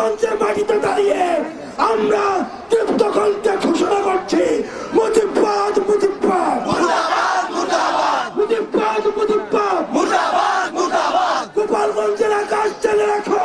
গোপালগঞ্জের মাটিতে দাঁড়িয়ে আমরা তৃপ্ত কণ্ঠে ঘোষণা করছি মুজিবাদ মুজিবাদ মুজিবাদ মুজিবাদ গোপালগঞ্জের আকাশ জেনে রাখো